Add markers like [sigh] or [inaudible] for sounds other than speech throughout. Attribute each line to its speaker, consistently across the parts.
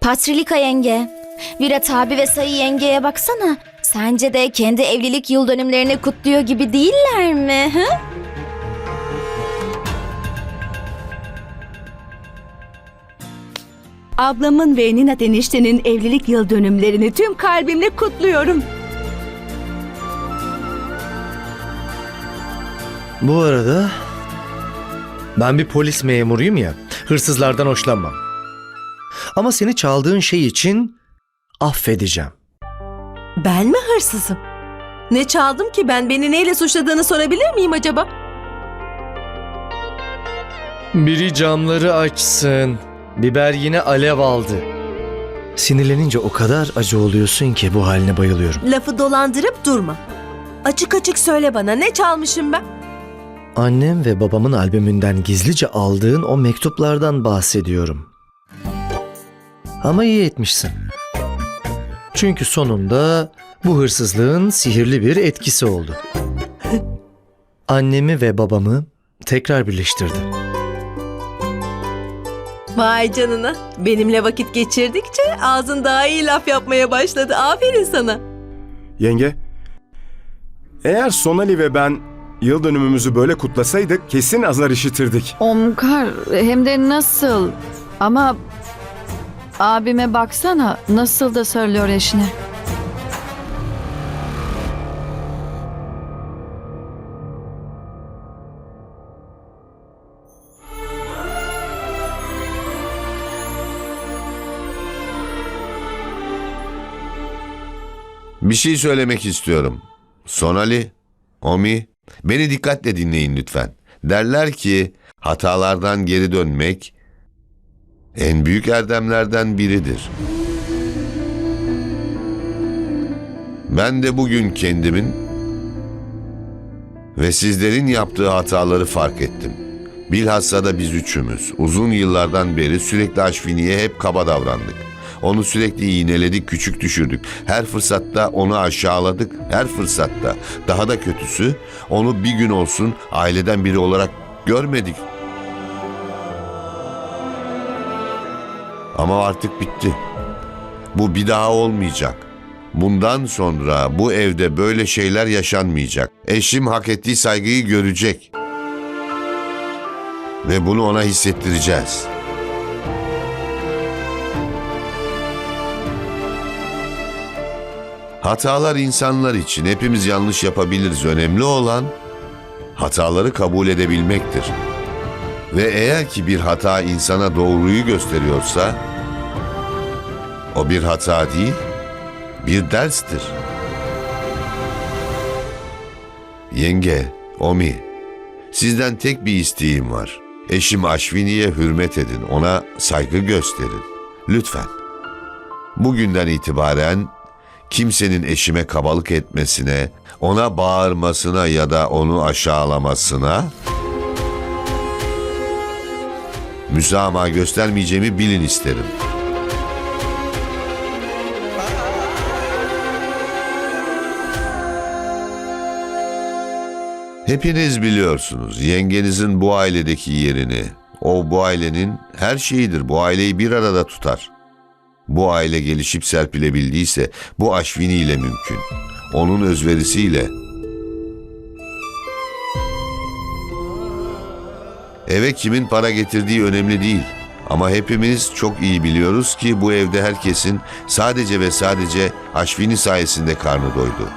Speaker 1: Patrilika yenge, Virat abi ve Sayı yengeye baksana. Sence de kendi evlilik yıl dönümlerini kutluyor gibi değiller mi? Hı?
Speaker 2: Ablamın ve Nina eniştenin evlilik yıl dönümlerini tüm kalbimle kutluyorum.
Speaker 3: Bu arada ben bir polis memuruyum ya. Hırsızlardan hoşlanmam. Ama seni çaldığın şey için affedeceğim.
Speaker 4: Ben mi hırsızım? Ne çaldım ki ben beni neyle suçladığını sorabilir miyim acaba?
Speaker 3: Biri camları açsın. Biber yine alev aldı. Sinirlenince o kadar acı oluyorsun ki bu haline bayılıyorum.
Speaker 4: Lafı dolandırıp durma. Açık açık söyle bana ne çalmışım ben?
Speaker 3: Annem ve babamın albümünden gizlice aldığın o mektuplardan bahsediyorum. Ama iyi etmişsin. Çünkü sonunda bu hırsızlığın sihirli bir etkisi oldu. Annemi ve babamı tekrar birleştirdi.
Speaker 4: Vay canına. Benimle vakit geçirdikçe ağzın daha iyi laf yapmaya başladı. Aferin sana.
Speaker 5: Yenge, eğer Sonali ve ben yıl dönümümüzü böyle kutlasaydık kesin azar işitirdik.
Speaker 6: Omkar hem de nasıl? Ama abime baksana nasıl da söylüyor eşine.
Speaker 7: Bir şey söylemek istiyorum. Sonali, Omi, beni dikkatle dinleyin lütfen. Derler ki hatalardan geri dönmek en büyük erdemlerden biridir. Ben de bugün kendimin ve sizlerin yaptığı hataları fark ettim. Bilhassa da biz üçümüz uzun yıllardan beri sürekli Aşfini'ye hep kaba davrandık. Onu sürekli iğneledik, küçük düşürdük. Her fırsatta onu aşağıladık. Her fırsatta. Daha da kötüsü onu bir gün olsun aileden biri olarak görmedik. Ama artık bitti. Bu bir daha olmayacak. Bundan sonra bu evde böyle şeyler yaşanmayacak. Eşim hak ettiği saygıyı görecek. Ve bunu ona hissettireceğiz. Hatalar insanlar için hepimiz yanlış yapabiliriz. Önemli olan hataları kabul edebilmektir. Ve eğer ki bir hata insana doğruyu gösteriyorsa o bir hata değil, bir derstir. Yenge, Omi, sizden tek bir isteğim var. Eşim Aşvini'ye hürmet edin, ona saygı gösterin. Lütfen. Bugünden itibaren kimsenin eşime kabalık etmesine, ona bağırmasına ya da onu aşağılamasına müsamaha göstermeyeceğimi bilin isterim. Hepiniz biliyorsunuz yengenizin bu ailedeki yerini. O bu ailenin her şeyidir. Bu aileyi bir arada tutar. Bu aile gelişip serpilebildiyse bu Aşvini ile mümkün. Onun özverisiyle. Eve kimin para getirdiği önemli değil. Ama hepimiz çok iyi biliyoruz ki bu evde herkesin sadece ve sadece Aşvini sayesinde karnı doydu.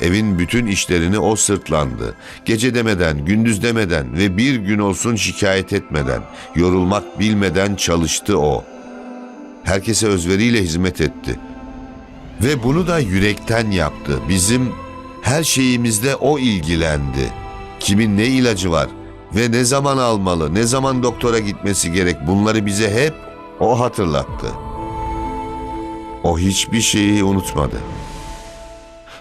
Speaker 7: Evin bütün işlerini o sırtlandı. Gece demeden, gündüz demeden ve bir gün olsun şikayet etmeden, yorulmak bilmeden çalıştı o. Herkese özveriyle hizmet etti. Ve bunu da yürekten yaptı. Bizim her şeyimizde o ilgilendi. Kimin ne ilacı var ve ne zaman almalı, ne zaman doktora gitmesi gerek bunları bize hep o hatırlattı. O hiçbir şeyi unutmadı.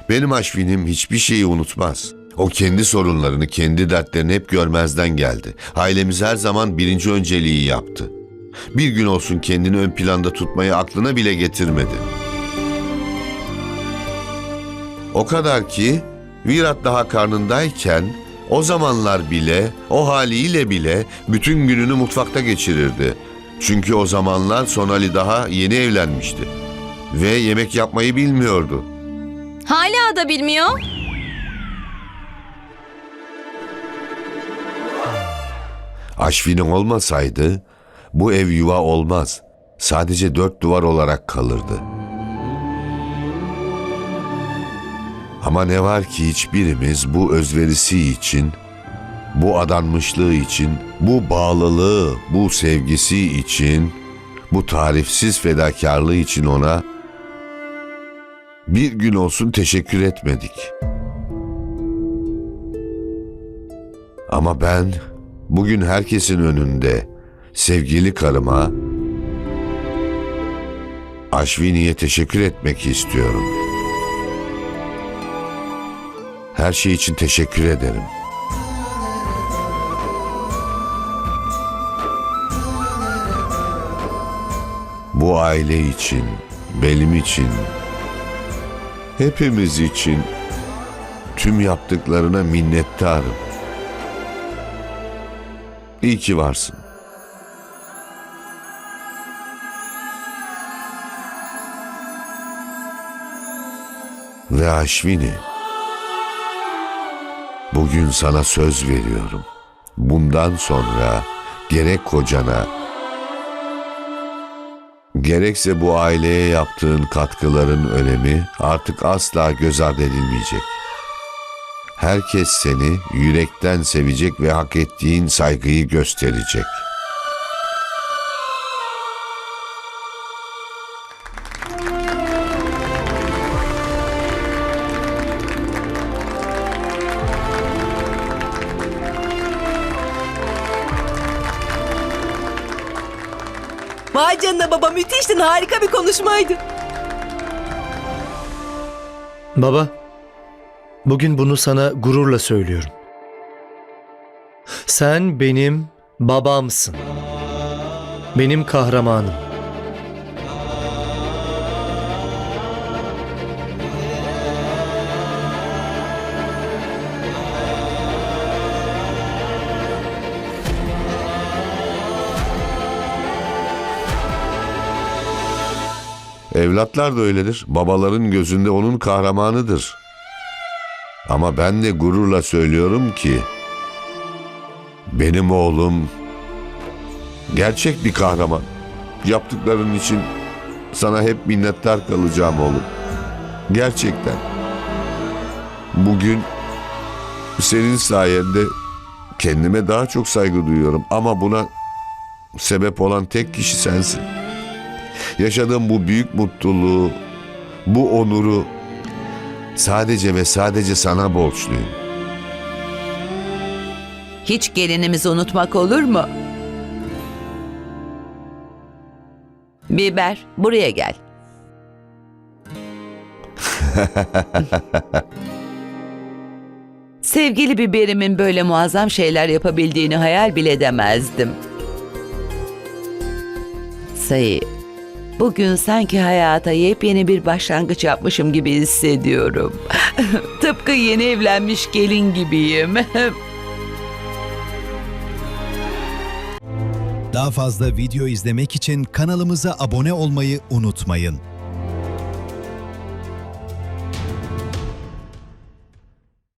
Speaker 7: Benim Aşvinim hiçbir şeyi unutmaz. O kendi sorunlarını, kendi dertlerini hep görmezden geldi. Ailemiz her zaman birinci önceliği yaptı. Bir gün olsun kendini ön planda tutmayı aklına bile getirmedi. O kadar ki Virat daha karnındayken o zamanlar bile, o haliyle bile bütün gününü mutfakta geçirirdi. Çünkü o zamanlar Sonali daha yeni evlenmişti. Ve yemek yapmayı bilmiyordu.
Speaker 1: Hala da bilmiyor.
Speaker 7: Aşvini olmasaydı bu ev yuva olmaz. Sadece dört duvar olarak kalırdı. Ama ne var ki hiçbirimiz bu özverisi için, bu adanmışlığı için, bu bağlılığı, bu sevgisi için, bu tarifsiz fedakarlığı için ona bir gün olsun teşekkür etmedik. Ama ben bugün herkesin önünde sevgili karıma Aşvini'ye teşekkür etmek istiyorum. Her şey için teşekkür ederim. Bu aile için, benim için, hepimiz için tüm yaptıklarına minnettarım. İyi ki varsın. Ve Aşvini, bugün sana söz veriyorum. Bundan sonra gerek kocana, gerekse bu aileye yaptığın katkıların önemi artık asla göz ardı edilmeyecek. Herkes seni yürekten sevecek ve hak ettiğin saygıyı gösterecek.
Speaker 4: Vay canına baba müthiştin harika bir konuşmaydı.
Speaker 3: Baba, bugün bunu sana gururla söylüyorum. Sen benim babamsın. Benim kahramanım.
Speaker 7: Evlatlar da öyledir. Babaların gözünde onun kahramanıdır. Ama ben de gururla söylüyorum ki benim oğlum gerçek bir kahraman. Yaptıkların için sana hep minnettar kalacağım oğlum. Gerçekten. Bugün senin sayende kendime daha çok saygı duyuyorum ama buna sebep olan tek kişi sensin. Yaşadığım bu büyük mutluluğu, bu onuru sadece ve sadece sana borçluyum.
Speaker 8: Hiç gelinimizi unutmak olur mu? Biber, buraya gel. [laughs] Sevgili biberimin böyle muazzam şeyler yapabildiğini hayal bile edemezdim. Sayı, bugün sanki hayata yepyeni bir başlangıç yapmışım gibi hissediyorum. [laughs] Tıpkı yeni evlenmiş gelin gibiyim. [laughs]
Speaker 9: Daha fazla video izlemek için kanalımıza abone olmayı unutmayın.